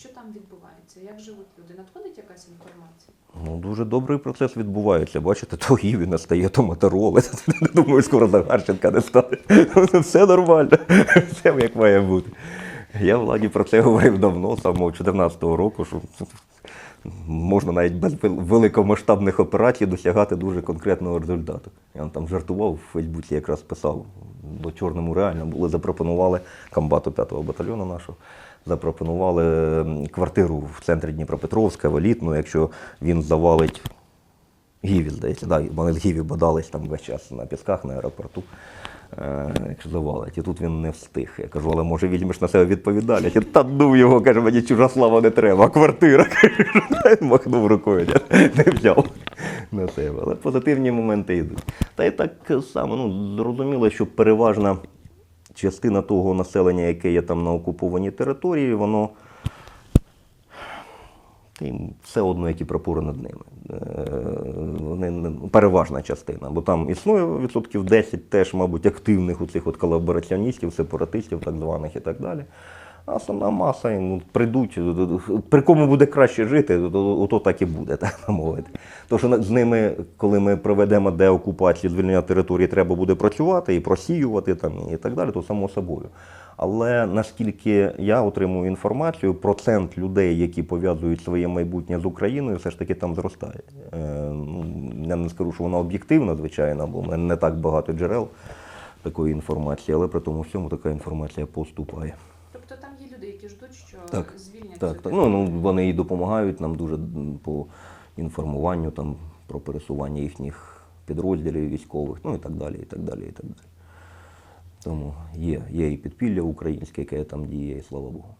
Що там відбувається? Як живуть люди? Надходить якась інформація? Ну, дуже добрий процес відбувається. Бачите, то Гіві настає, то Моторола. Думаю, скоро Захарченка не стане. Все нормально, все як має бути. Я владі про це говорив давно, самого 14-го року, що можна навіть без великомасштабних операцій досягати дуже конкретного результату. Я там жартував в Фейсбуці, якраз писав. До Чорному реально були запропонували комбату 5-го батальйону нашого. Запропонували квартиру в центрі Дніпропетровська, в елітну, якщо він завалить Гіві, здається, да, вони з Гіві бодались там весь час на пісках на аеропорту. Е, якщо завалить. І тут він не встиг. Я кажу, але може візьмеш на себе відповідальність. Та ну його, каже, мені чужа слава не треба, квартира. Махнув рукою, не взяв на себе. Але позитивні моменти йдуть. Та й так само, ну, зрозуміло, що переважна частина того населення, яке є там на окупованій території, воно їм все одно, які прапори над ними. Е, Вони переважна частина, бо там існує відсотків 10 теж, мабуть, активних у цих от колабораціоністів, сепаратистів, так званих і так далі. Основна маса ну, прийдуть, при кому буде краще жити, то, ото так і буде, так мовити. Що з ними, коли ми проведемо деокупацію, звільнення території, треба буде працювати і просіювати там, і так далі, то само собою. Але наскільки я отримую інформацію, процент людей, які пов'язують своє майбутнє з Україною, все ж таки там зростає. Е, ну, я не скажу, що вона об'єктивна, звичайно, бо в мене не так багато джерел такої інформації, але при тому всьому така інформація поступає. Тобто там є люди, які ждуть, що Так, звільнять Так, так. Ну, ну, вони і допомагають нам дуже по інформуванню там, про пересування їхніх підрозділів військових, ну і так далі, і так далі, і так далі. Тому є, є і підпілля українське, яке там діє, і слава Богу.